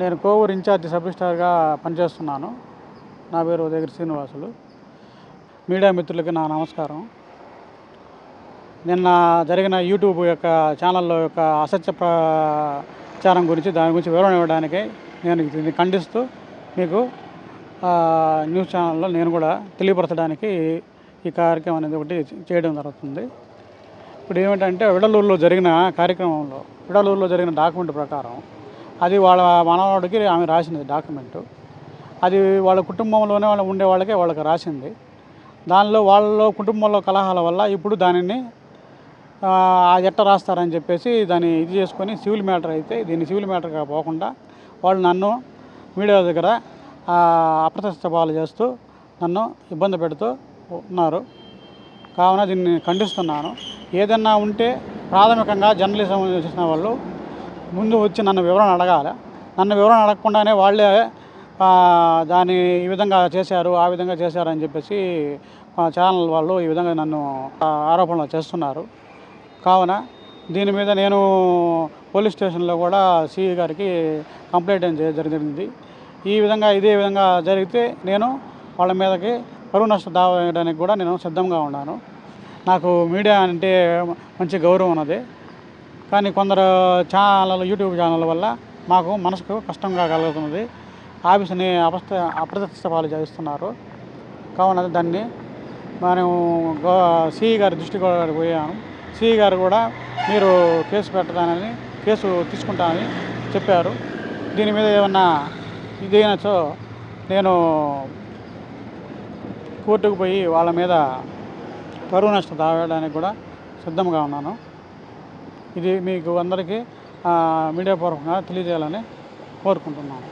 నేను కోవూరు ఇన్ఛార్జి సబ్స్టార్గా పనిచేస్తున్నాను. నా పేరు ఉదయగిరి శ్రీనివాసులు. మీడియా మిత్రులకి నా నమస్కారం. నిన్న జరిగిన యూట్యూబ్ యొక్క ఛానల్లో యొక్క అసత్య ప్రచారం గురించి దాని గురించి వివరణ ఇవ్వడానికి నేను దీన్ని ఖండిస్తూ మీకు న్యూస్ ఛానల్లో నేను కూడా తెలియపరచడానికి ఈ కార్యక్రమం అనేది ఒకటి చేయడం జరుగుతుంది. ఇప్పుడు ఏమిటంటే విడలూరులో జరిగిన కార్యక్రమంలో విడలూరులో జరిగిన డాక్యుమెంట్ ప్రకారం అది వాళ్ళ మనవాడికి ఆమె రాసింది డాక్యుమెంటు. అది వాళ్ళ కుటుంబంలోనే వాళ్ళు ఉండే వాళ్ళకే వాళ్ళకి రాసింది. దానిలో వాళ్ళ కుటుంబంలో కలహాల వల్ల ఇప్పుడు దానిని ఆ, ఎట్ట రాస్తారని చెప్పేసి దాన్ని ఇది చేసుకొని సివిల్ మ్యాటర్ అయితే దీన్ని సివిల్ మ్యాటర్గా పోకుండా వాళ్ళు నన్ను మీడియా దగ్గర అప్రతిష్టపాలు అప్రతిష్ట పాలు చేస్తూ నన్ను ఇబ్బంది పెడుతూ ఉన్నారు. కావున దీన్ని ఖండిస్తున్నాను. ఏదన్నా ఉంటే ప్రాథమికంగా జర్నలిజం చేసిన వాళ్ళు ముందు వచ్చి నన్ను వివరణ అడగాలి. నన్ను వివరణ అడగకుండానే వాళ్ళే దాన్ని ఈ విధంగా చేశారు ఆ విధంగా చేశారు అని చెప్పేసి మా ఛానల్ వాళ్ళు ఈ విధంగా నన్ను ఆరోపణలు చేస్తున్నారు. కావున దీని మీద నేను పోలీస్ స్టేషన్లో కూడా సిఈ గారికి కంప్లైంట్ అని జరిగింది. ఈ విధంగా ఇదే విధంగా జరిగితే నేను వాళ్ళ మీదకి పరువు నష్ట దావా కూడా నేను సిద్ధంగా ఉన్నాను. నాకు మీడియా అంటే మంచి గౌరవం ఉన్నది. కానీ కొందరు ఛానల్ యూట్యూబ్ ఛానల్ వల్ల మాకు మనసుకు కష్టంగా కలుగుతున్నది. ఆఫీస్ని అపస్త అప్రతిష్ట పాలు చేస్తున్నారు. కావున దాన్ని మనం గో సిఈ గారి దృష్టి కూడా పోయాను సిఈ గారు కూడా మీరు కేసు పెట్టడానని కేసు తీసుకుంటానని చెప్పారు. దీని మీద ఏమన్నా ఇదైనచో నేను కోర్టుకు పోయి వాళ్ళ మీద పరువు నష్టం తాగడానికి కూడా సిద్ధంగా ఉన్నాను. ఇది మీకు అందరికీ మీడియా పూర్వకంగా తెలియజేయాలని కోరుకుంటున్నాను.